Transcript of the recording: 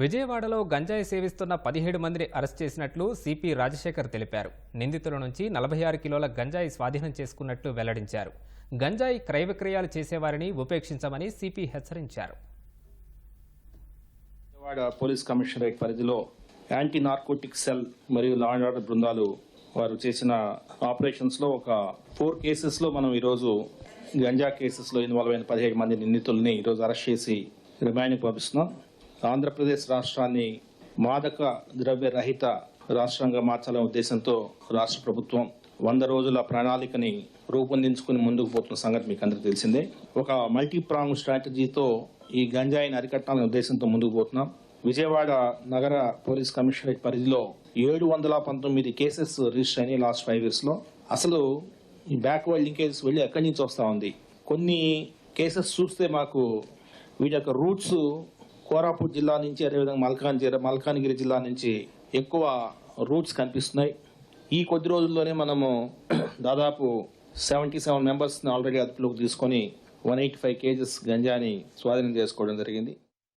విజయవాడలో గంజాయి సేవిస్తున్న పదిహేడు మందిని అరెస్ట్ చేసినట్లు సిపి రాజశేఖర్ తెలిపారు. నిందితుల నుంచి నలభై ఆరు కిలోల గంజాయి స్వాధీనం చేసుకున్నట్లు వెల్లడించారు. గంజాయి క్రయ విక్రయాలు చేసేవారిని ఉపేక్షించమని సిపి హెచ్చరించారు. విజయవాడ పోలీస్ కమిషనరేట్ పరిధిలో యాంటీ నార్కోటిక్ సెల్ మరియు లా అండ్ ఆర్డర్ బృందాలు వారు చేసిన ఆపరేషన్స్లో ఒక ఫోర్ కేసెస్లో మనం ఈరోజు గంజా కేసెస్లో ఇన్వాల్వ్ అయిన పదిహేడు మంది నిందితుల్ని ఈరోజు అరెస్ట్ చేసి రిమాండ్కి పంపిస్తున్నాం. ఆంధ్రప్రదేశ్ రాష్ట్రాన్ని మాదక ద్రవ్య రహిత రాష్ట్రంగా మార్చాలనే ఉద్దేశంతో రాష్ట్ర ప్రభుత్వం వంద రోజుల ప్రణాళికని రూపొందించుకుని ముందుకు పోతున్న సంగతి మీకు అందరికీ తెలిసిందే. ఒక మల్టీ ప్రాంగ్ స్ట్రాటజీతో ఈ గంజాయిని అరికట్టాలనే ఉద్దేశంతో ముందుకు పోతున్నాం. విజయవాడ నగర పోలీస్ కమిషనరేట్ పరిధిలో ఏడు వందల పంతొమ్మిది కేసెస్ రిజిస్టర్ అయినాయి లాస్ట్ ఫైవ్ ఇయర్స్లో. అసలు ఈ బ్యాక్వర్డ్ లింకేజెస్ వెళ్ళి ఎక్కడి నుంచి వస్తా ఉంది? కొన్ని కేసెస్ చూస్తే మాకు వీటి యొక్క రూట్స్ కోరాపూర్ జిల్లా నుంచి అదేవిధంగా మల్కాన్ మల్కాన్గిరి జిల్లా నుంచి ఎక్కువ రూట్స్ కనిపిస్తున్నాయి. ఈ కొద్ది రోజుల్లోనే మనము దాదాపు సెవెంటీ సెవెన్ మెంబర్స్ని ఆల్రెడీ అదుపులోకి తీసుకొని వన్ ఎయిటీ ఫైవ్ కేజెస్ గంజాని స్వాధీనం చేసుకోవడం జరిగింది.